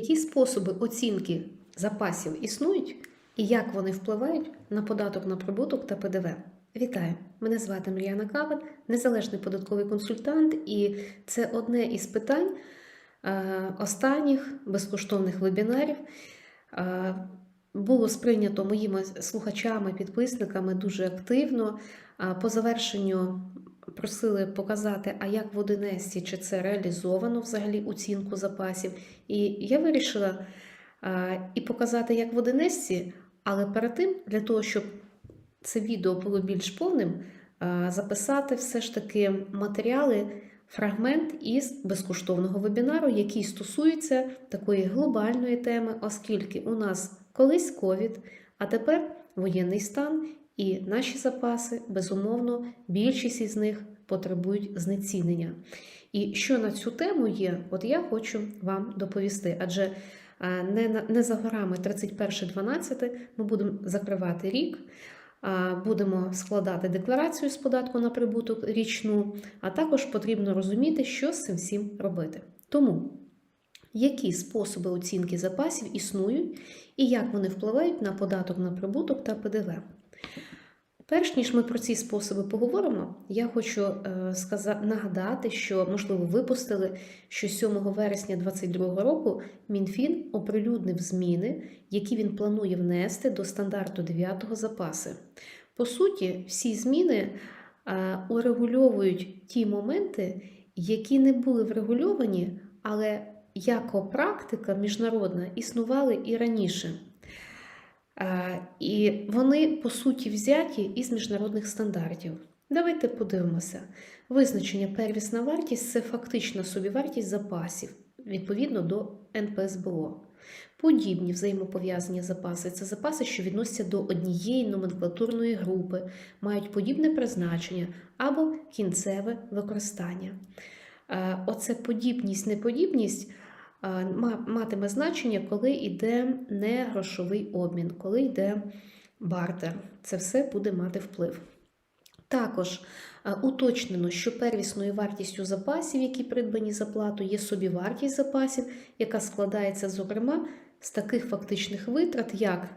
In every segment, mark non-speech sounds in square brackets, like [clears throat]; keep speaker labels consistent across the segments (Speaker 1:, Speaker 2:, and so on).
Speaker 1: які способи оцінки запасів існують і як вони впливають на податок на прибуток та ПДВ. Вітаю! Мене звати Мар'яна Кавин, незалежний податковий консультант, і це одне із питань е, останніх безкоштовних вебінарів. Е, було сприйнято моїми слухачами, підписниками дуже активно. По завершенню просили показати, а як в Одинесі, чи це реалізовано взагалі оцінку запасів. І я вирішила і показати, як в Одинесі, але перед тим, для того, щоб це відео було більш повним, записати все ж таки матеріали, фрагмент із безкоштовного вебінару, який стосується такої глобальної теми, оскільки у нас колись ковід, а тепер воєнний стан. І наші запаси, безумовно, більшість із них потребують знецінення. І що на цю тему є, от я хочу вам доповісти. Адже не, не за горами 31.12 ми будемо закривати рік, будемо складати декларацію з податку на прибуток річну, а також потрібно розуміти, що з цим всім робити. Тому які способи оцінки запасів існують і як вони впливають на податок на прибуток та ПДВ. Перш ніж ми про ці способи поговоримо, я хочу е, нагадати, що, можливо, випустили, що 7 вересня 2022 року Мінфін оприлюднив зміни, які він планує внести до стандарту 9 запаси. По суті, всі зміни е, урегульовують ті моменти, які не були врегульовані, але як практика міжнародна існували і раніше. І вони, по суті, взяті із міжнародних стандартів. Давайте подивимося. Визначення первісна вартість це фактична собівартість запасів відповідно до НПСБО. Подібні взаємопов'язані запаси це запаси, що відносяться до однієї номенклатурної групи, мають подібне призначення або кінцеве використання. Оце подібність, неподібність матиме значення, коли йде не грошовий обмін, коли йде бартер. Це все буде мати вплив. Також е, уточнено, що первісною вартістю запасів, які придбані за плату, є собівартість запасів, яка складається, зокрема, з таких фактичних витрат, як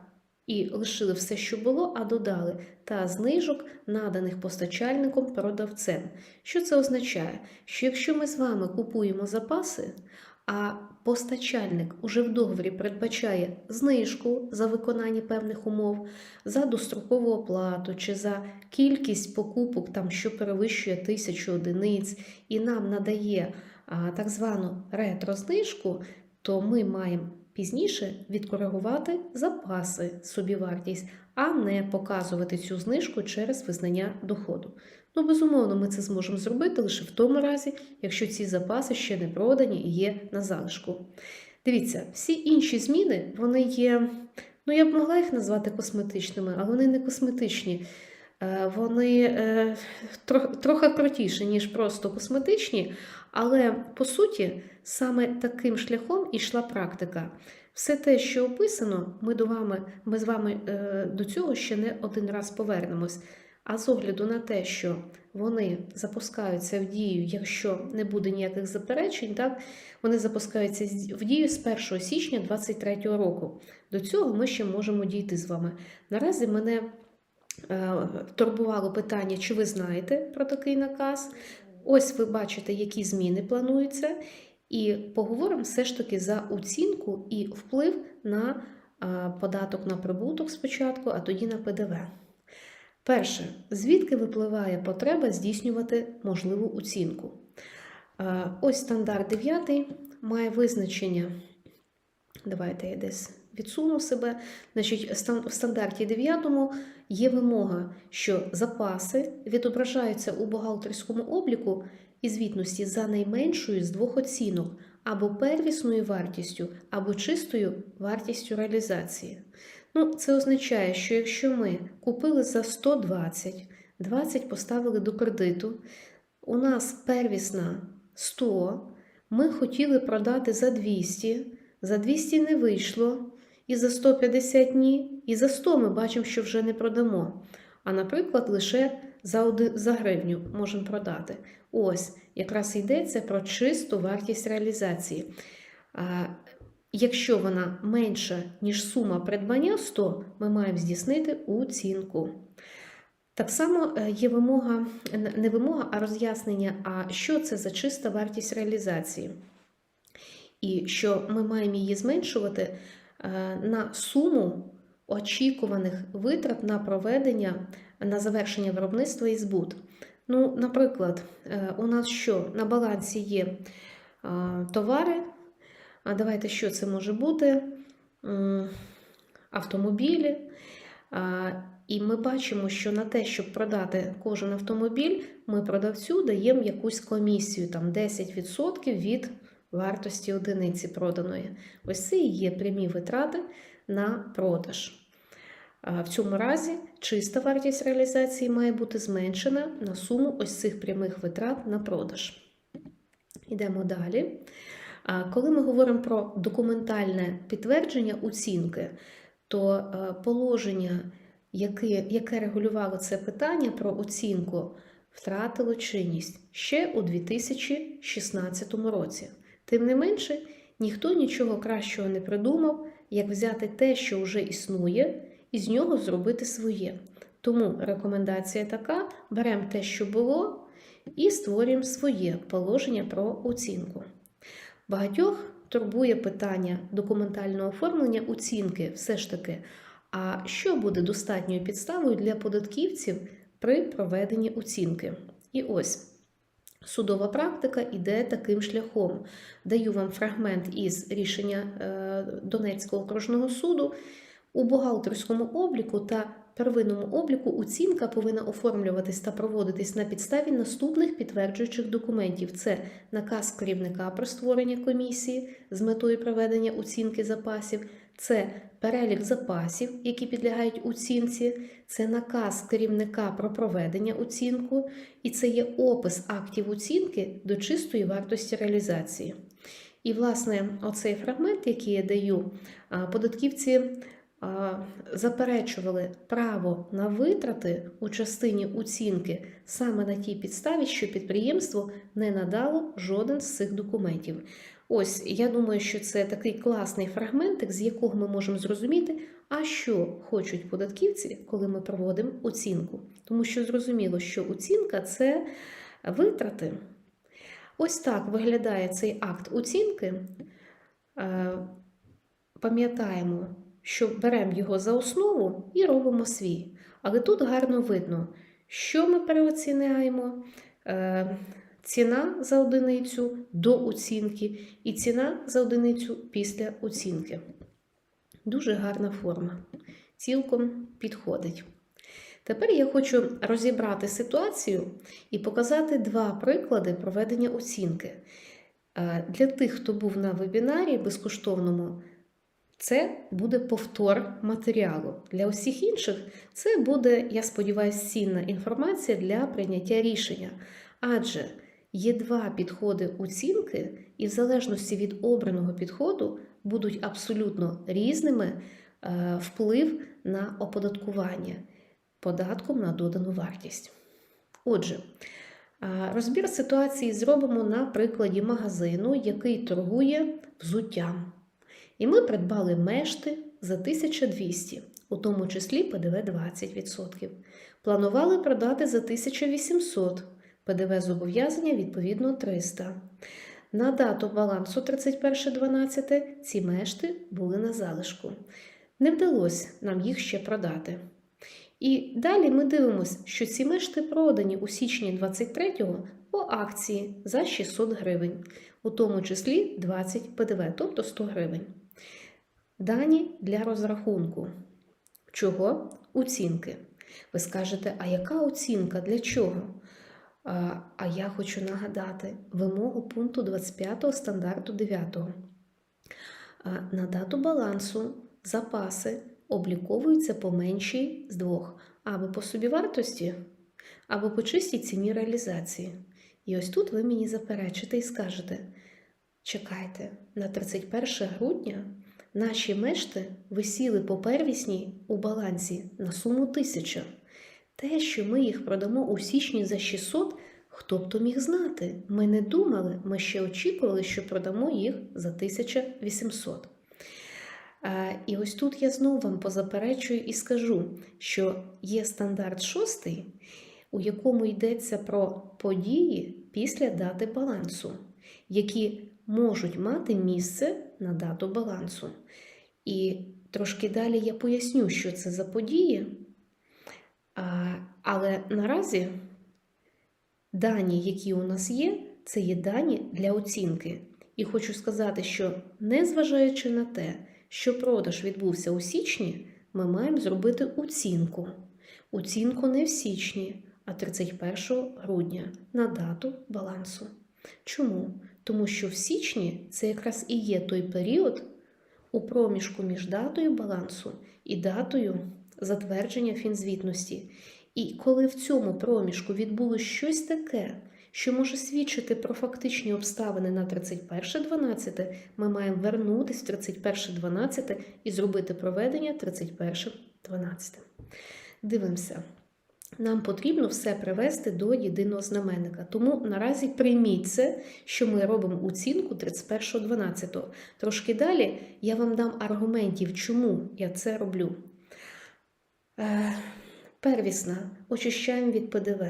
Speaker 1: і лишили все, що було, а додали та знижок, наданих постачальником продавцем. Що це означає? Що якщо ми з вами купуємо запаси, а постачальник уже в договорі передбачає знижку за виконання певних умов, за дострокову оплату чи за кількість покупок, там, що перевищує тисячу одиниць, і нам надає а, так звану ретрознижку, то ми маємо пізніше відкоригувати запаси собівартість, а не показувати цю знижку через визнання доходу. Ну, безумовно, ми це зможемо зробити лише в тому разі, якщо ці запаси ще не продані і є на залишку. Дивіться, всі інші зміни, вони є, ну я б могла їх назвати косметичними, але вони не косметичні. Е, Вони е, тро- трохи крутіші, ніж просто косметичні, але по суті, саме таким шляхом ішла практика. Все те, що описано, ми, до вами, ми з вами е, до цього ще не один раз повернемось. А з огляду на те, що вони запускаються в дію, якщо не буде ніяких заперечень, так вони запускаються в дію з 1 січня 2023 року. До цього ми ще можемо дійти з вами. Наразі мене е, турбувало питання, чи ви знаєте про такий наказ. Ось ви бачите, які зміни плануються, і поговоримо все ж таки за оцінку і вплив на е, податок на прибуток спочатку, а тоді на ПДВ. Перше, звідки випливає потреба здійснювати можливу оцінку? Ось стандарт 9 має визначення. Давайте я десь відсуну себе. Значить, в стандарті 9 є вимога, що запаси відображаються у бухгалтерському обліку і звітності за найменшою з двох оцінок або первісною вартістю, або чистою вартістю реалізації. Ну, це означає, що якщо ми купили за 120, 20 поставили до кредиту, у нас первісна 100, ми хотіли продати за 200, за 200 не вийшло, і за 150 ні, і за 100 ми бачимо, що вже не продамо. А, наприклад, лише за, один, за гривню можемо продати. Ось, якраз йдеться про чисту вартість реалізації. А, якщо вона менша, ніж сума придбання 100, ми маємо здійснити оцінку. Так само е, є вимога, не вимога, а роз'яснення, а що це за чиста вартість реалізації. І що ми маємо її зменшувати е, на суму очікуваних витрат на проведення, на завершення виробництва і збут. Ну, наприклад, е, у нас що на балансі є е, товари. А давайте що це може бути? Автомобілі. І ми бачимо, що на те, щоб продати кожен автомобіль, ми продавцю даємо якусь комісію, там 10% від вартості одиниці проданої. Ось це і є прямі витрати на продаж. В цьому разі чиста вартість реалізації має бути зменшена на суму ось цих прямих витрат на продаж. Йдемо далі. Коли ми говоримо про документальне підтвердження оцінки, то е, положення, яке, яке регулювало це питання про оцінку, втратило чинність ще у 2016 році. Тим не менше, ніхто нічого кращого не придумав, як взяти те, що вже існує, і з нього зробити своє. Тому рекомендація така: беремо те, що було, і створюємо своє положення про оцінку. Багатьох турбує питання документального оформлення оцінки все ж таки. А що буде достатньою підставою для податківців при проведенні оцінки? І ось судова практика іде таким шляхом. Даю вам фрагмент із рішення е, Донецького окружного суду. У бухгалтерському обліку та первинному обліку оцінка повинна оформлюватись та проводитись на підставі наступних підтверджуючих документів: це наказ керівника про створення комісії з метою проведення оцінки запасів, це перелік запасів, які підлягають оцінці, це наказ керівника про проведення оцінку, і це є опис актів оцінки до чистої вартості реалізації. І, власне, оцей фрагмент, який я даю, податківці заперечували право на витрати у частині оцінки саме на тій підставі, що підприємство не надало жоден з цих документів. Ось я думаю, що це такий класний фрагментик, з якого ми можемо зрозуміти, а що хочуть податківці, коли ми проводимо оцінку. Тому що зрозуміло, що оцінка це витрати. Ось так виглядає цей акт оцінки. Е, Пам'ятаємо, що беремо його за основу і робимо свій. Але тут гарно видно, що ми переоціняємо, е, ціна за одиницю до оцінки і ціна за одиницю після оцінки. Дуже гарна форма. Цілком підходить. Тепер я хочу розібрати ситуацію і показати два приклади проведення оцінки. Е, Для тих, хто був на вебінарі безкоштовному, це буде повтор матеріалу. Для усіх інших це буде, я сподіваюся, цінна інформація для прийняття рішення. Адже є два підходи оцінки, і в залежності від обраного підходу будуть абсолютно різними е, вплив на оподаткування податком на додану вартість. Отже, е, розбір ситуації зробимо на прикладі магазину, який торгує взуттям. І ми придбали мешти за 1200, у тому числі ПДВ 20%. Планували продати за 1800, ПДВ зобов'язання відповідно 300. На дату балансу 31.12 ці мешти були на залишку. Не вдалося нам їх ще продати. І далі ми дивимося, що ці мешти продані у січні 23-го по акції за 600 гривень, у тому числі 20 ПДВ, тобто 100 гривень. Дані для розрахунку. Чого? Оцінки. Ви скажете, а яка оцінка? Для чого? А, я хочу нагадати вимогу пункту 25 стандарту 9. На дату балансу запаси обліковуються по меншій з двох, або по собівартості, або по чистій ціні реалізації. І ось тут ви мені заперечите і скажете: чекайте, на 31 грудня наші мешти висіли по первісній у балансі на суму 1000. Те, що ми їх продамо у січні за 600, хто б то міг знати? Ми не думали, ми ще очікували, що продамо їх за 1800. Е, І ось тут я знову вам позаперечую і скажу, що є стандарт шостий, у якому йдеться про події після дати балансу, які можуть мати місце на дату балансу. І трошки далі я поясню, що це за події. Але наразі дані, які у нас є, це є дані для оцінки. І хочу сказати, що незважаючи на те, що продаж відбувся у січні, ми маємо зробити оцінку. Оцінку не в січні, а 31 грудня на дату балансу. Чому? Тому що в січні це якраз і є той період у проміжку між датою балансу і датою затвердження фінзвітності. І коли в цьому проміжку відбулося щось таке, що може свідчити про фактичні обставини на 31.12, ми маємо вернутися в 31.12 і зробити проведення 31.12. Дивимося. Нам потрібно все привести до єдиного знаменника. Тому наразі прийміть це, що ми робимо оцінку 31.12. Трошки далі я вам дам аргументів, чому я це роблю. Е, Первісна, очищаємо від ПДВ.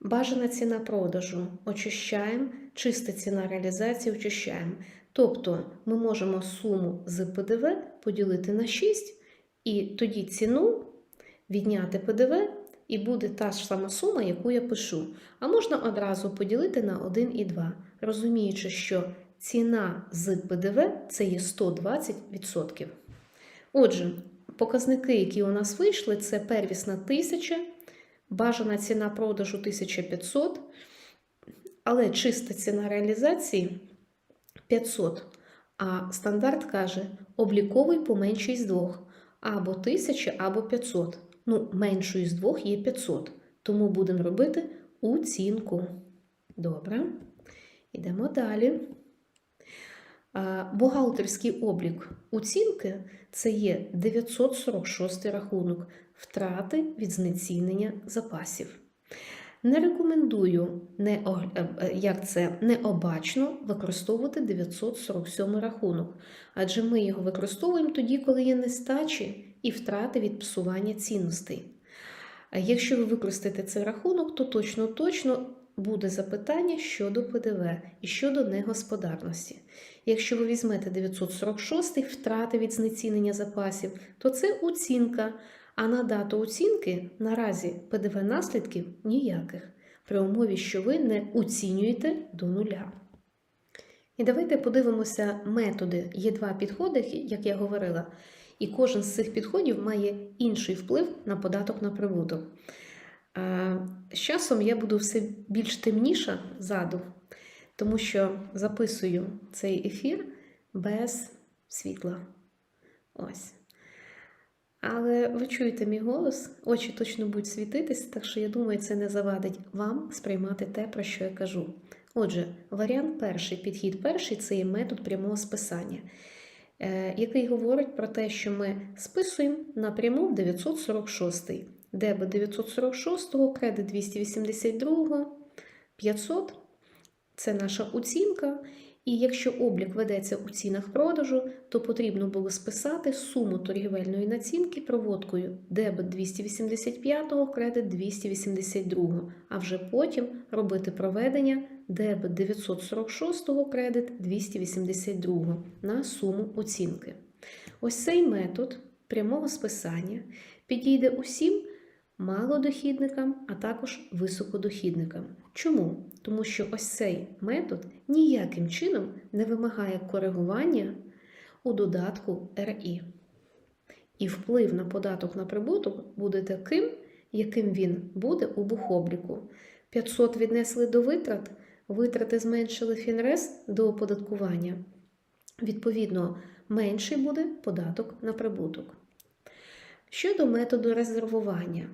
Speaker 1: Бажана ціна продажу очищаємо, чиста ціна реалізації очищаємо. Тобто ми можемо суму з ПДВ поділити на 6, і тоді ціну відняти ПДВ, і буде та ж сама сума, яку я пишу. А можна одразу поділити на 1 і 2, розуміючи, що ціна з ПДВ це є 120%. Отже, показники, які у нас вийшли, це первісна 1000, бажана ціна продажу 1500, але чиста ціна реалізації 500. А стандарт каже, обліковий поменший з двох. Або 1000, або 500. Ну, меншою з двох є 500. Тому будемо робити оцінку. Добре. Йдемо далі. Бухгалтерський облік оцінки це є 946 рахунок втрати від знецінення запасів. Не рекомендую не, е, е, як це, необачно використовувати 947 рахунок, адже ми його використовуємо тоді, коли є нестачі і втрати від псування цінностей. Якщо ви використаєте цей рахунок, то точно-точно буде запитання щодо ПДВ і щодо негосподарності. Якщо ви візьмете 946 втрати від знецінення запасів, то це оцінка. А на дату оцінки наразі ПДВ наслідків ніяких, при умові, що ви не оцінюєте до нуля. І давайте подивимося методи. Є два підходи, як я говорила, і кожен з цих підходів має інший вплив на податок на прибуток. З часом я буду все більш темніша ззаду, тому що записую цей ефір без світла. Ось. Але ви чуєте мій голос, очі точно будуть світитись, так що я думаю, це не завадить вам сприймати те, про що я кажу. Отже, варіант перший, підхід перший це є метод прямого списання, який говорить про те, що ми списуємо напряму в 946, дебет 946, кредит 282, 500 це наша оцінка. І якщо облік ведеться у цінах продажу, то потрібно було списати суму торгівельної націнки проводкою дебет 285, кредит 282, а вже потім робити проведення дебет 946, кредит 282 на суму оцінки. Ось цей метод прямого списання підійде усім малодохідникам, а також високодохідникам. Чому? Тому що ось цей метод ніяким чином не вимагає коригування у додатку РІ. І вплив на податок на прибуток буде таким, яким він буде у бухобліку. 500 віднесли до витрат, витрати зменшили фінрес до оподаткування. Відповідно, менший буде податок на прибуток. Щодо методу резервування,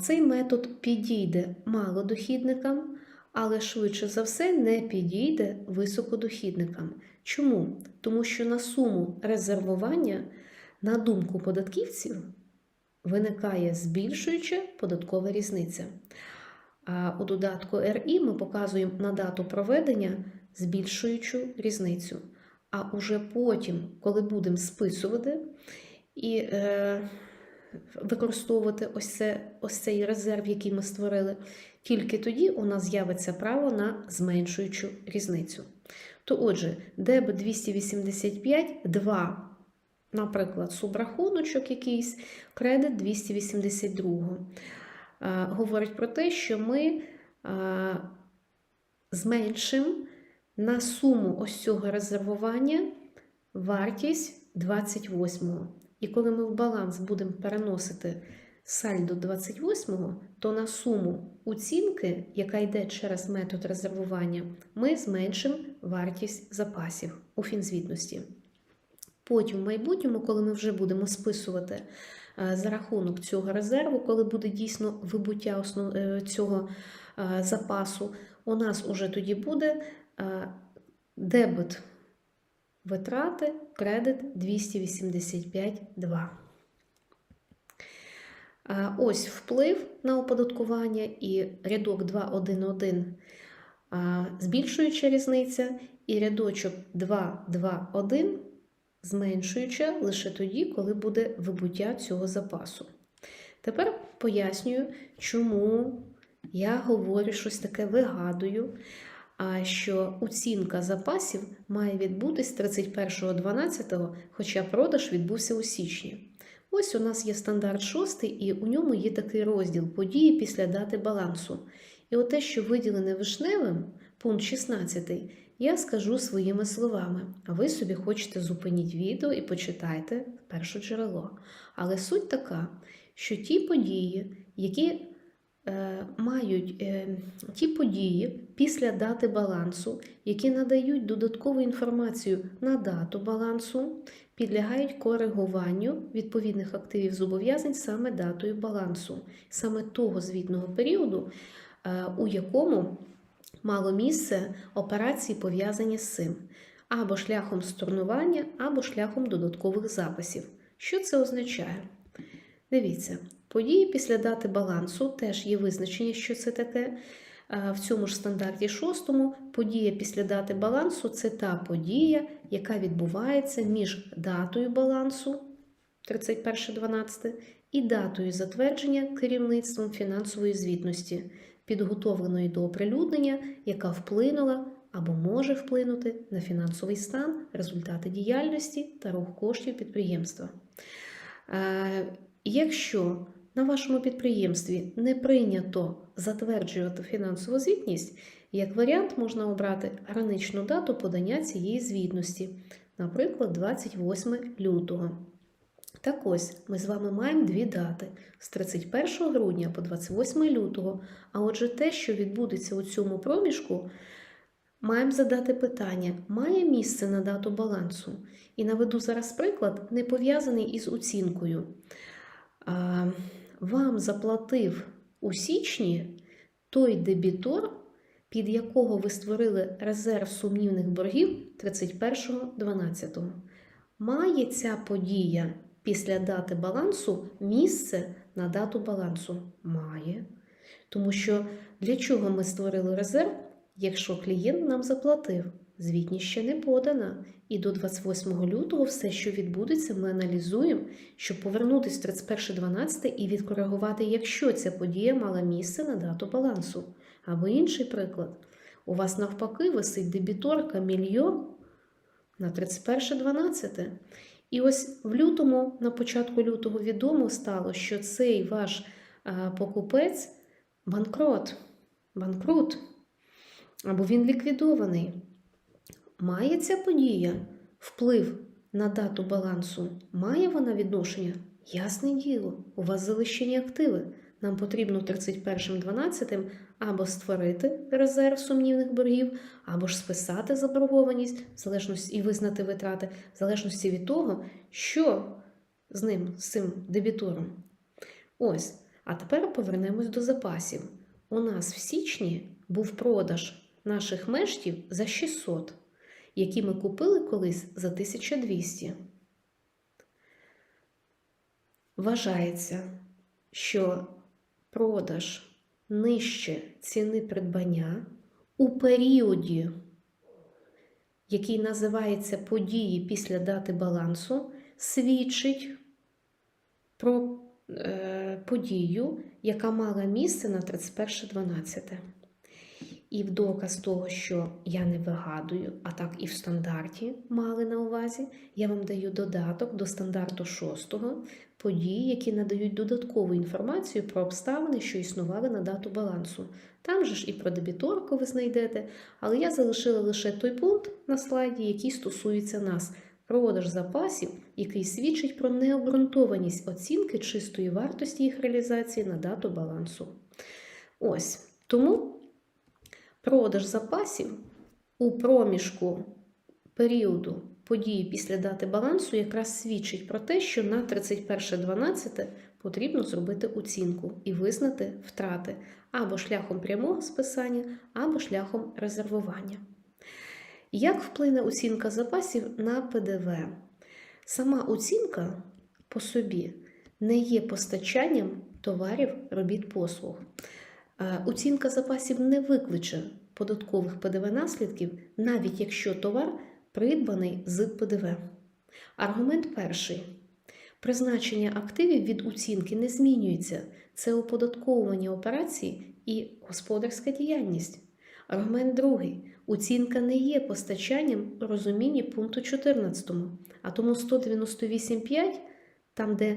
Speaker 1: цей метод підійде малодохідникам, але швидше за все не підійде високодохідникам. Чому? Тому що на суму резервування, на думку податківців, виникає збільшуюча податкова різниця. А у додатку РІ ми показуємо на дату проведення збільшуючу різницю. а уже потім, коли будемо списувати і е, використовувати ось, це, ось цей резерв, який ми створили, тільки тоді у нас з'явиться право на зменшуючу різницю. То отже, дебет 285, 2, наприклад, субрахуночок якийсь, кредит 282. Е, говорить про те, що ми е, зменшимо на суму ось цього резервування вартість 28-го. І коли ми в баланс будемо переносити сальдо 28-го, то на суму оцінки, яка йде через метод резервування, ми зменшимо вартість запасів у фінзвітності. Потім, в майбутньому, коли ми вже будемо списувати за рахунок цього резерву, коли буде дійсно вибуття е, цього е, запасу, у нас уже тоді буде е, дебет витрати, кредит 285,2. Е, Ось вплив на оподаткування і рядок 2.1.1 е, збільшуюча різниця, і рядочок 2.2.1 зменшуюча лише тоді, коли буде вибуття цього запасу. Тепер пояснюю, чому я говорю щось таке вигадую, що оцінка запасів має відбутись 31.12, хоча продаж відбувся у січні. Ось у нас є стандарт 6, і у ньому є такий розділ події після дати балансу. І оте, що виділене вишневим, пункт 16, я скажу своїми словами, а ви собі хочете зупиніть відео і почитайте перше джерело. Але суть така, що ті події, які е, мають е, ті події після дати балансу, які надають додаткову інформацію на дату балансу, підлягають коригуванню відповідних активів зобов'язань саме датою балансу, саме того звітного періоду, е, у якому мало місце операції, пов'язані з цим, або шляхом stornування, або шляхом додаткових записів. Що це означає? Дивіться, події після дати балансу теж є визначення, що це таке. Е, В цьому ж стандарті шостому подія після дати балансу це та подія, яка відбувається між датою балансу 31.12 і датою затвердження керівництвом фінансової звітності, підготовленої до оприлюднення, яка вплинула або може вплинути на фінансовий стан, результати діяльності та рух коштів підприємства. Е, Якщо на вашому підприємстві не прийнято затверджувати фінансову звітність, як варіант можна обрати граничну дату подання цієї звітності, наприклад, 28 лютого. Так ось ми з вами маємо дві дати з 31 грудня по 28 лютого. А отже, те, що відбудеться у цьому проміжку, маємо задати питання: має місце на дату балансу? І наведу зараз приклад, не пов'язаний із оцінкою. А, Вам заплатив у січні той дебітор, під якого ви створили резерв сумнівних боргів 31.12. Має ця подія після дати балансу місце на дату балансу? Має. Тому що для чого ми створили резерв, якщо клієнт нам заплатив? Звітність ще не подана. І до 28 лютого все, що відбудеться, ми аналізуємо, щоб повернутися в 31.12 і відкоригувати, якщо ця подія мала місце на дату балансу. Або інший приклад. У вас навпаки висить дебіторка мільйон на 31.12. І ось в лютому, на початку лютого, відомо стало, що цей ваш покупець банкрот, банкрут, або він ліквідований. Має ця подія вплив на дату балансу? Має вона відношення? Ясне діло, у вас залишені активи. Нам потрібно 31.12 або створити резерв сумнівних боргів, або ж списати заборгованість в залежності і визнати витрати, в залежності від того, що з ним, з цим дебітором. Ось. А тепер повернемось до запасів. У нас в січні був продаж наших мештів за 600, які ми купили колись за 1200. Вважається, що продаж нижче ціни придбання у періоді який називається події після дати балансу, свідчить про е, подію, яка мала місце на 31.12. І в доказ того, що я не вигадую, а так і в стандарті мали на увазі, я вам даю додаток до стандарту 6 події, які надають додаткову інформацію про обставини, що існували на дату балансу. Там же ж і про дебіторку ви знайдете, але я залишила лише той пункт на слайді, який стосується нас. Продаж запасів, який свідчить про необґрунтованість оцінки чистої вартості їх реалізації на дату балансу. Ось тому продаж запасів у проміжку періоду події після дати балансу якраз свідчить про те, що на 31.12 потрібно зробити оцінку і визнати втрати або шляхом прямого списання, або шляхом резервування. Як вплине оцінка запасів на ПДВ? Сама оцінка по собі не є постачанням товарів, робіт послуг. Е, Оцінка запасів не викличе податкових ПДВ наслідків, навіть якщо товар придбаний з ПДВ. Аргумент перший. Призначення активів від оцінки не змінюється. Це оподатковування операцій і господарська діяльність. Аргумент другий. Оцінка не є постачанням у розумінні пункту 14, а тому 198.5, там, де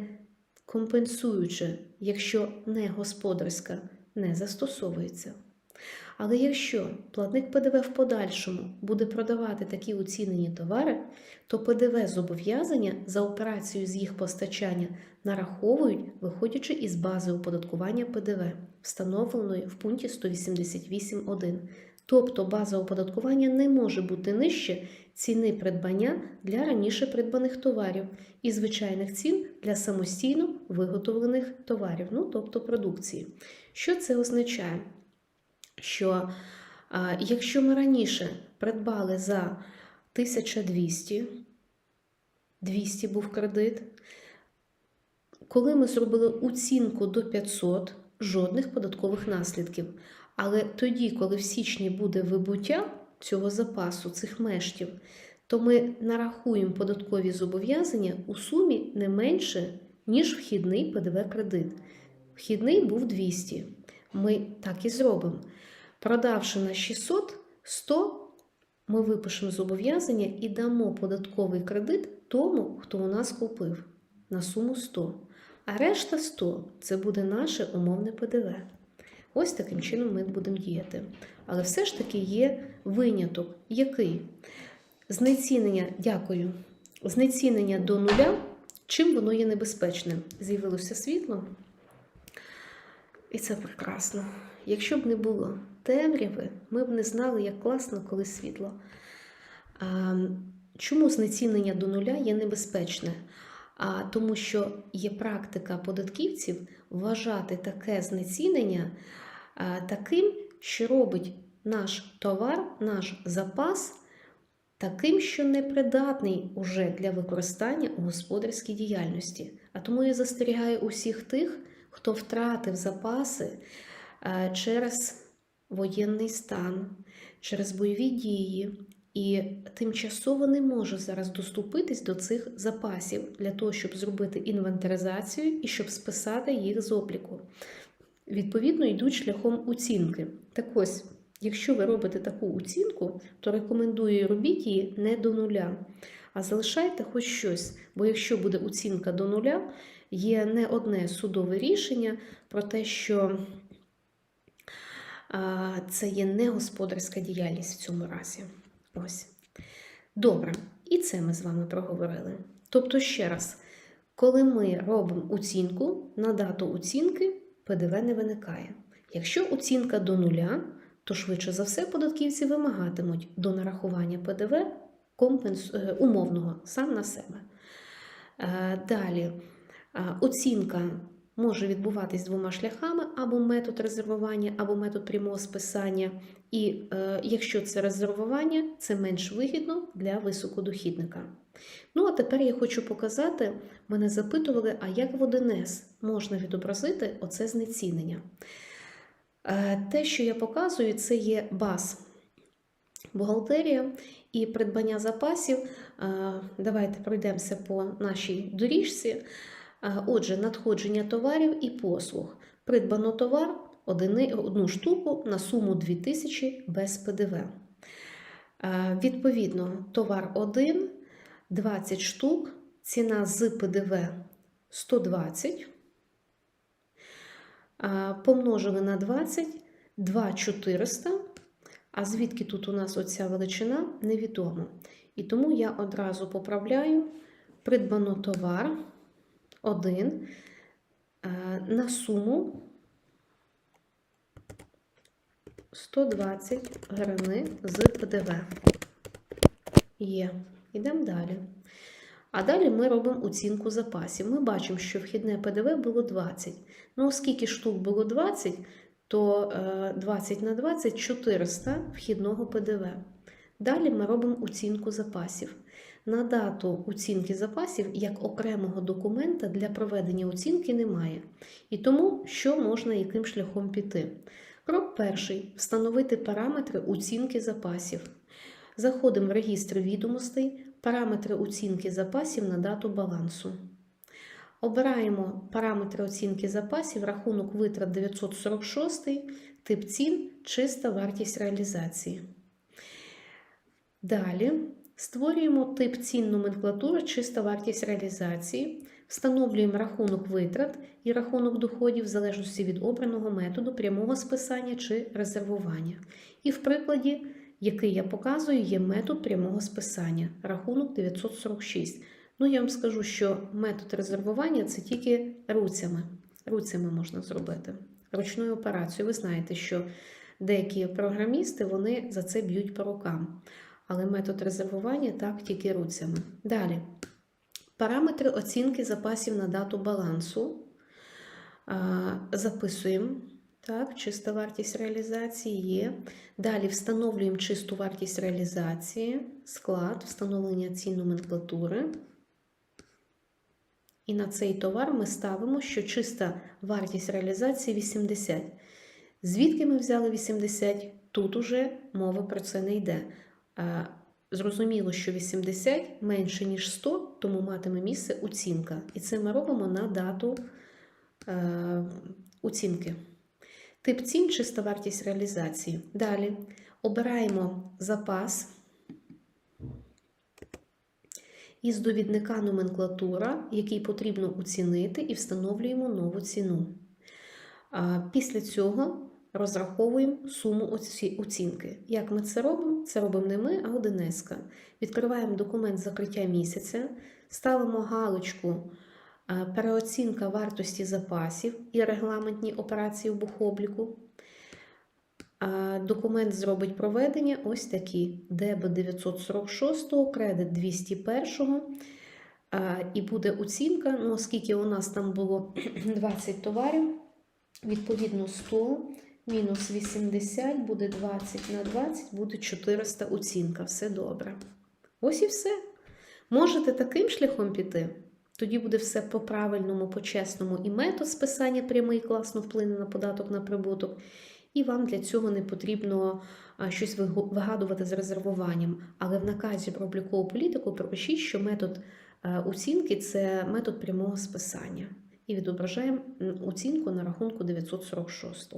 Speaker 1: компенсуюче, якщо не господарська, не застосовується. Але якщо платник ПДВ в подальшому буде продавати такі оцінені товари, то ПДВ зобов'язання за операцію з їх постачання нараховують, виходячи із бази оподаткування ПДВ, встановленої в пункті 188.1. Тобто база оподаткування не може бути нижче ціни придбання для раніше придбаних товарів і звичайних цін для самостійно виготовлених товарів, ну тобто продукції. Що це означає? Що а, якщо ми раніше придбали за 1200, 200 був кредит, коли ми зробили оцінку до 500, жодних податкових наслідків. Але тоді, коли в січні буде вибуття цього запасу, цих мештів, то ми нарахуємо податкові зобов'язання у сумі не менше, ніж вхідний ПДВ-кредит. Вхідний був 200. Ми так і зробимо. Продавши на 600, 100 ми випишемо зобов'язання і дамо податковий кредит тому, хто у нас купив на суму 100. А решта 100 це буде наше умовне ПДВ. Ось таким чином ми будемо діяти. Але все ж таки є виняток, який знецінення, дякую, знецінення до нуля, чим воно є небезпечним. З'явилося світло, і це прекрасно. Якщо б не було темряви, ми б не знали, як класно, коли світло. Чому знецінення до нуля є небезпечне? А тому, що є практика податківців вважати таке знецінення таким, що робить наш товар, наш запас таким, що непридатний уже для використання у господарській діяльності. А тому я застерігаю усіх тих, хто втратив запаси через воєнний стан, через бойові дії. І тимчасово не може зараз доступитись до цих запасів для того, щоб зробити інвентаризацію і щоб списати їх з обліку. Відповідно, йдуть шляхом оцінки. Так ось, якщо ви робите таку оцінку, то рекомендую робіть її не до нуля, а залишайте хоч щось. Бо якщо буде оцінка до нуля, є не одне судове рішення про те, що це є не господарська діяльність в цьому разі. Ось. Добре, і це ми з вами проговорили. Тобто, ще раз, коли ми робимо оцінку, на дату оцінки ПДВ не виникає. Якщо оцінка до нуля, то швидше за все податківці вимагатимуть до нарахування ПДВ компенс... е, умовного сам на себе. Е, Далі, е, оцінка може відбуватись двома шляхами: або метод резервування, або метод прямого списання. І е, якщо це резервування, це менш вигідно для високодохідника. Ну, а тепер я хочу показати, мене запитували, а як в 1С можна відобразити оце знецінення. Е, те, що я показую, це є баз. бухгалтерія і придбання запасів. Е, Давайте пройдемося по нашій доріжці. Е, Отже, надходження товарів і послуг. Придбано товар одну штуку на суму 2000 без ПДВ. Е, Відповідно, товар 1, 20 штук, ціна з ПДВ 120. Е, Помножили на 20, 2400. А звідки тут у нас оця величина, невідомо. І тому я одразу поправляю придбано товар 1 на суму 120 гривни з ПДВ. Є. Йдемо далі. А далі ми робимо оцінку запасів. Ми бачимо, що вхідне ПДВ було 20. Ну, оскільки штук було 20, то е, 20 на 20 400 вхідного ПДВ. Далі ми робимо оцінку запасів. На дату оцінки запасів як окремого документа для проведення оцінки немає. І тому що можна яким шляхом піти. Крок перший встановити параметри оцінки запасів. Заходимо в регістр відомостей, параметри оцінки запасів на дату балансу. Обираємо параметри оцінки запасів, рахунок витрат 946, тип цін, чиста вартість реалізації. Далі створюємо тип цін номенклатури, чиста вартість реалізації, встановлюємо рахунок витрат і рахунок доходів в залежності від обраного методу прямого списання чи резервування. І в прикладі, який я показую, є метод прямого списання, рахунок 946. Ну, я вам скажу, що метод резервування це тільки руцями. Руцями можна зробити. Ручною операцією. Ви знаєте, що деякі програмісти вони за це б'ють по рукам. Але метод резервування так тільки руцями. Далі. Параметри оцінки запасів на дату балансу. Записуємо. Так, чиста вартість реалізації є. Далі встановлюємо чисту вартість реалізації, склад, встановлення цін номенклатури. І на цей товар ми ставимо, що чиста вартість реалізації 80. Звідки ми взяли 80? Тут уже мови про це не йде. Зрозуміло, що 80 менше, ніж 100, тому матиме місце оцінка. І це ми робимо на дату е, оцінки. Тип цін чиста вартість реалізації. Далі обираємо запас із довідника номенклатура, який потрібно оцінити, і встановлюємо нову ціну. Після цього розраховуємо суму оцінки. Як ми це робимо? Це робимо не ми, а Одинеска. Відкриваємо документ закриття місяця, ставимо галочку переоцінка вартості запасів і регламентні операції в бухобліку. Документ зробить проведення ось такі: дебет 946, кредит 201. І буде оцінка, ну, оскільки у нас там було [clears throat] 20 товарів, відповідно 100 мінус 80 буде 20 на 20, буде 400 оцінка. Все добре. Ось і все. Можете таким шляхом піти. Тоді буде все по-правильному, по-чесному, і метод списання прямий класно вплине на податок на прибуток. І вам для цього не потрібно щось вигадувати з резервуванням. Але в наказі про облікову політику пропишіть, що метод оцінки це метод прямого списання. І відображаємо оцінку на рахунку 946.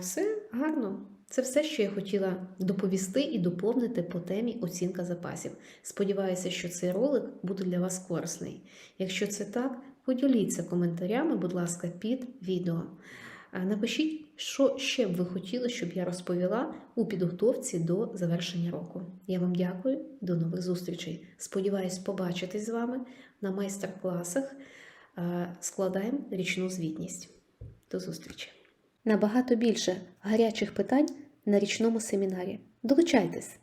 Speaker 1: Все гарно. Це все, що я хотіла доповісти і доповнити по темі оцінка запасів. Сподіваюся, що цей ролик буде для вас корисний. Якщо це так, поділіться коментарями, будь ласка, під відео. Напишіть, що ще б ви хотіли, щоб я розповіла у підготовці до завершення року. Я вам дякую, до нових зустрічей. Сподіваюсь, побачитись з вами на майстер-класах. Складаємо річну звітність. До зустрічі! Набагато більше гарячих питань на річному семінарі. Долучайтесь!